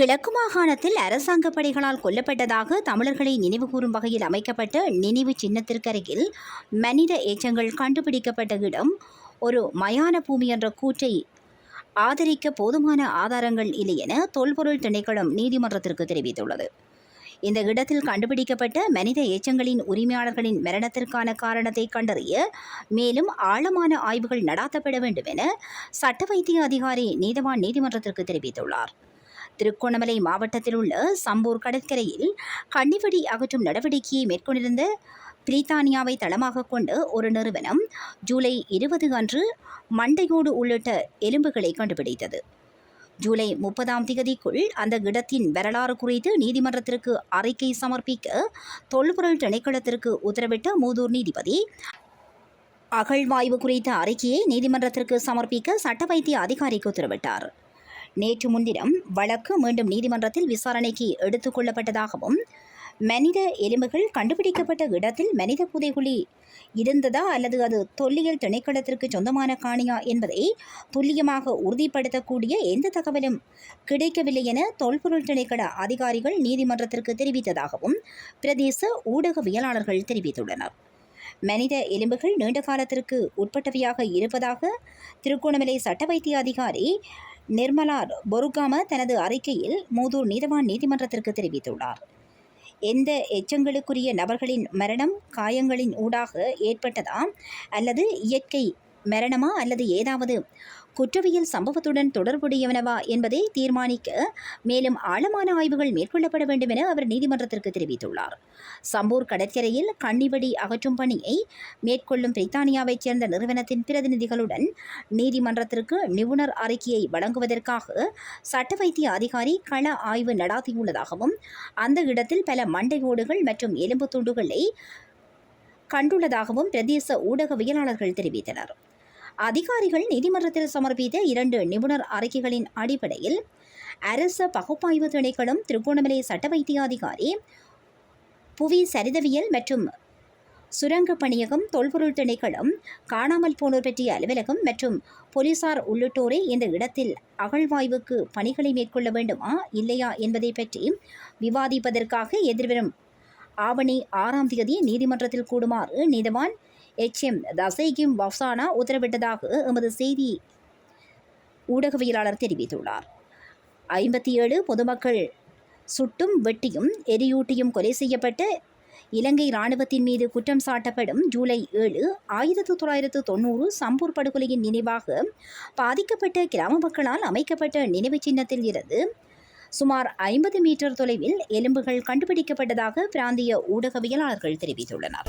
கிழக்கு மாகாணத்தில் அரசாங்க படைகளால் கொல்லப்பட்டதாக தமிழர்களை நினைவுகூரும் வகையில் அமைக்கப்பட்ட நினைவு சின்னத்திற்கருகில் மனித எச்சங்கள் கண்டுபிடிக்கப்பட்ட இடம். ஒரு மயான பூமி என்ற கூற்றை ஆதரிக்க போதுமான ஆதாரங்கள் இல்லை என தொல்பொருள் திணைக்களம் நீதிமன்றத்திற்கு தெரிவித்துள்ளது. இந்த இடத்தில் கண்டுபிடிக்கப்பட்ட மனித எச்சங்களின் உரிமையாளர்களின் மரணத்திற்கான காரணத்தை கண்டறிய மேலும் ஆழமான ஆய்வுகள் நடாத்தப்பட வேண்டும் என சட்ட வைத்திய அதிகாரி நீதவான் நீதிமன்றத்திற்கு தெரிவித்துள்ளார். திருகோணமலை மாவட்டத்தில் உள்ள சம்பூர் கடற்கரையில் கன்னிவெடி அகற்றும் நடவடிக்கையை மேற்கொண்டிருந்த பிரித்தானியாவை தளமாக கொண்டு ஒரு நிறுவனம் ஜூலை இருபது அன்று மண்டையோடு உள்ளிட்ட எலும்புகளை கண்டுபிடித்தது. ஜூலை முப்பதாம் தேதிக்குள் அந்த இடத்தின் வரலாறு குறித்து நீதிமன்றத்திற்கு அறிக்கை சமர்ப்பிக்க தொல்பொருள் திணைக்களத்திற்கு உத்தரவிட்ட மூதூர் நீதிபதி அகழ்வாய்வு குறித்த அறிக்கையை நீதிமன்றத்திற்கு சமர்ப்பிக்க சட்ட வைத்திய அதிகாரிக்கு உத்தரவிட்டார். நேற்று முன்தினம் வழக்கு மீண்டும் நீதிமன்றத்தில் விசாரணைக்கு எடுத்துக் கொள்ளப்பட்டதாகவும் மனித எலும்புகள் கண்டுபிடிக்கப்பட்ட இடத்தில் மனித புதைகுழி இருந்ததா அல்லது அது தொல்லியல் திணைக்களத்திற்கு சொந்தமான காணியா என்பதை துல்லியமாக உறுதிப்படுத்தக்கூடிய எந்த தகவலும் கிடைக்கவில்லை என தொல்பொருள் திணைக்கள அதிகாரிகள் நீதிமன்றத்திற்கு தெரிவித்ததாகவும் பிரதேச ஊடகவியலாளர்கள் தெரிவித்துள்ளனர். மனித எலும்புகள் நீண்ட காலத்திற்கு உட்பட்டவையாக இருப்பதாக திருகோணமலை சட்ட வைத்திய அதிகாரி நிர்மலார் பொருகாம தனது அறிக்கையில் மூதூர் நீதவான் நீதிமன்றத்திற்கு தெரிவித்துள்ளார். எந்த எச்சங்களுக்குரிய நபர்களின் மரணம் காயங்களின் ஊடாக ஏற்பட்டதா அல்லது இயற்கை மரணமா அல்லது ஏதாவது? குற்றவியல் சம்பவத்துடன் தொடர்புடையவனவா என்பதை தீர்மானிக்க மேலும் ஆழமான ஆய்வுகள் மேற்கொள்ளப்பட வேண்டும் என அவர் நீதிமன்றத்திற்கு தெரிவித்துள்ளார். சம்பூர் கடற்கரையில் கண்ணிவடி அகற்றும் பணியை மேற்கொள்ளும் பிரித்தானியாவைச் சேர்ந்த நிறுவனத்தின் பிரதிநிதிகளுடன் நீதிமன்றத்திற்கு நிபுணர் அறிக்கையை வழங்குவதற்காக சட்ட வைத்திய அதிகாரி கள ஆய்வு நடாத்தியுள்ளதாகவும் அந்த இடத்தில் பல மண்டை ஓடுகள் மற்றும் எலும்பு துண்டுகளை கண்டுள்ளதாகவும் பிரதேச ஊடகவியலாளர்கள் தெரிவித்தனர். அதிகாரிகள் நீதிமன்றத்தில் சமர்ப்பித்த இரண்டு நிபுணர் அறிக்கைகளின் அடிப்படையில் அரச பகுப்பாய்வு திணைக்களம் திருகோணமலை சட்ட வைத்தியாதிகாரி புவி சரிதவியல் மற்றும் சுரங்க பணியகம் தொல்பொருள் திணைக்களம் காணாமல் போனோர் பற்றிய அலுவலகம் மற்றும் போலீசார் உள்ளிட்டோரே இந்த இடத்தில் அகழ்வாய்வுக்கு பணிகளை மேற்கொள்ள வேண்டுமா இல்லையா என்பதை பற்றி விவாதிப்பதற்காக எதிர்வரும் ஆவணி ஆறாம் தேதி நீதிமன்றத்தில் கூடுமாறு நீதவான் எச் எம் தசைகிம் வஃசானா உத்தரவிட்டதாக எமது செய்தி ஊடகவியலாளர் தெரிவித்துள்ளார். ஐம்பத்தி ஏழு பொதுமக்கள் சுட்டும் வெட்டியும் எரியூட்டியும் கொலை செய்யப்பட்டு இலங்கை இராணுவத்தின் மீது குற்றம் சாட்டப்படும் ஜூலை ஏழு ஆயிரத்து தொள்ளாயிரத்து தொண்ணூறு சம்பூர் படுகொலையின் நினைவாக பாதிக்கப்பட்ட கிராம மக்களால் அமைக்கப்பட்ட நினைவு சின்னத்தில் இருந்து சுமார் ஐம்பது மீட்டர் தொலைவில் எலும்புகள் கண்டுபிடிக்கப்பட்டதாக பிராந்திய ஊடகவியலாளர்கள் தெரிவித்துள்ளனர்.